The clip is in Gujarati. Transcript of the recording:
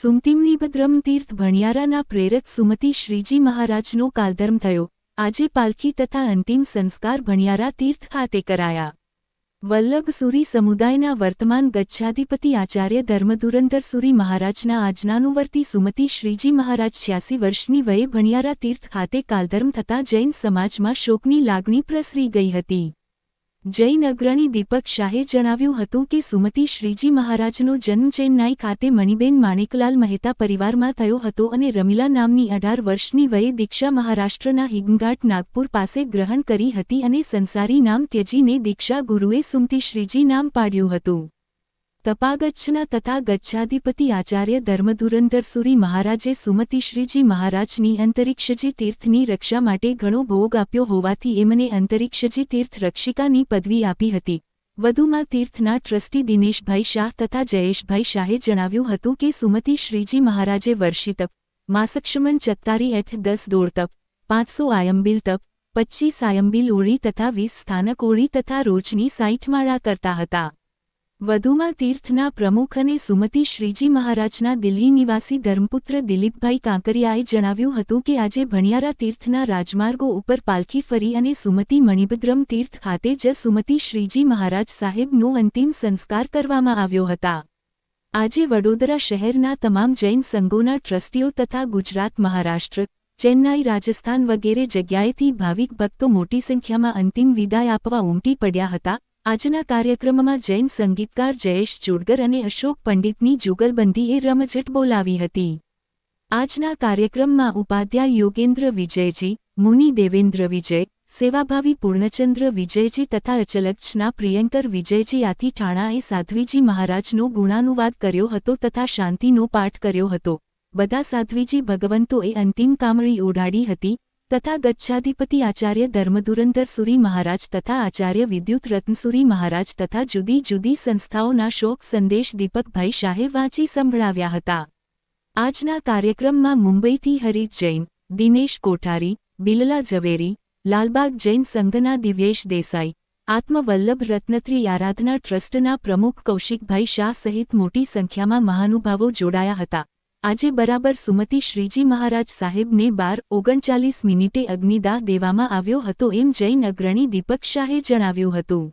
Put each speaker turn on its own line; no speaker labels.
સુમતિમણીભદ્રમ તીર્થ ભણિયારાના પ્રેરક સુમતિ શ્રીજી મહારાજનો કાલધર્મ થયો. આજે પાલખી તથા અંતિમ સંસ્કાર ભણિયારા તીર્થ ખાતે કરાયા. વલ્લભસુરી સમુદાયના વર્તમાન ગચ્છાધિપતિ આચાર્ય ધર્મધુરંધર સુરી મહારાજના આજનાનુવર્તી સુમતિ શ્રીજી મહારાજ છ્યાસી વર્ષની વયે ભણિયારા તીર્થ ખાતે કાલધર્મ થતાં જૈન સમાજમાં શોકની લાગણી પ્રસરી ગઈ હતી. જૈન અગ્રણી દીપક શાહે જણાવ્યું હતું કે સુમતી શ્રીજી મહારાજનો જન્મ ચેન્નાઈ ખાતે મણિબેન માણેકલાલ મહેતા પરિવારમાં થયો હતો અને રમીલા નામની અઢાર વર્ષની વયે દીક્ષા મહારાષ્ટ્રના હિંગઘાટ નાગપુર પાસે ગ્રહણ કરી હતી અને સંસારી નામ ત્યજીને દીક્ષા ગુરુએ સુમતી શ્રીજી નામ પાડ્યું હતું. તપાગચ્છના તથા ગચ્છાધિપતિ આચાર્ય ધર્મધુરંધરસુરી મહારાજે સુમતિશ્રીજી મહારાજની અંતરિક્ષજી તીર્થની રક્ષા માટે ઘણો ભોગ આપ્યો હોવાથી એમને અંતરિક્ષજી તીર્થ રક્ષિકાની પદવી આપી હતી. વધુમાં તીર્થના ટ્રસ્ટી દિનેશભાઈ શાહ તથા જયેશભાઈ શાહે જણાવ્યું હતું કે સુમતિ શ્રીજી મહારાજે વર્ષિતપ માસક્ષમન ચત્તારી એઠ દસ દોડતપ પાંચસો આયંબિલ તપ, પચ્ચીસ આયંબિલ ઓળી તથા વીસ સ્થાનક ઓળી તથા રોજની સાઠમાળા કરતા હતા. વધુમાં તીર્થના પ્રમુખ અને સુમતિ શ્રીજી મહારાજના દિલ્હી નિવાસી ધર્મપુત્ર દિલીપભાઈ કાંકરિયાએ જણાવ્યું હતું કે આજે ભણિયારા તીર્થના રાજમાર્ગો ઉપર પાલખી ફરી અને સુમતિ મણિભદ્રમ તીર્થ ખાતે જ સુમતિ શ્રીજી મહારાજ સાહેબનો અંતિમ સંસ્કાર કરવામાં આવ્યો હતા. આજે વડોદરા શહેરના તમામ જૈન સંઘોના ટ્રસ્ટીઓ તથા ગુજરાત મહારાષ્ટ્ર, ચેન્નાઈ, રાજસ્થાન વગેરે જગ્યાએથી ભાવિક ભક્તો મોટી સંખ્યામાં અંતિમ વિદાય આપવા ઉમટી પડ્યા હતા. આજના કાર્યક્રમમાં જૈન સંગીતકાર જયેશ ચુડગર અને અશોક પંડિતની જુગલબંધીએ રમઝટ બોલાવી હતી. આજના કાર્યક્રમમાં ઉપાધ્યાય યોગેન્દ્ર વિજયજી, મુનિ દેવેન્દ્ર વિજય, સેવાભાવી પૂર્ણચંદ્ર વિજયજી તથા અચલક્ષના પ્રિયંકર વિજયજી આથી ઠાણાએ સાધ્વીજી મહારાજનો ગુણાનુવાદ કર્યો હતો તથા શાંતિનો પાઠ કર્યો હતો. બધા સાધ્વીજી ભગવંતોએ અંતિમ કામળી ઓઢાડી હતી. તથા ગચ્છાધિપતિ આચાર્ય ધર્મધુરંધર સુરી મહારાજ તથા આચાર્ય વિદ્યુત રત્નસુરી મહારાજ તથા જુદી જુદી સંસ્થાઓના શોક સંદેશ દીપકભાઈ શાહે વાંચી સંભળાવ્યા હતા. આજના કાર્યક્રમમાં મુંબઈથી હરીત જૈન, દિનેશ કોઠારી, બિલલા ઝવેરી, લાલબાગ જૈન સંઘના દિવ્યેશ દેસાઈ, આત્મવલ્લભ રત્નત્રી આરાધના ટ્રસ્ટના પ્રમુખ કૌશિકભાઈ શાહ સહિત મોટી સંખ્યામાં મહાનુભાવો જોડાયા હતા. આજે બરાબર સુમતિ શ્રીજી મહારાજ સાહેબને બાર ઓગણચાલીસ મિનિટે અગ્નિદાહ દેવામાં આવ્યો હતો એમ જૈન અગ્રણી દીપક શાહે જણાવ્યું હતું.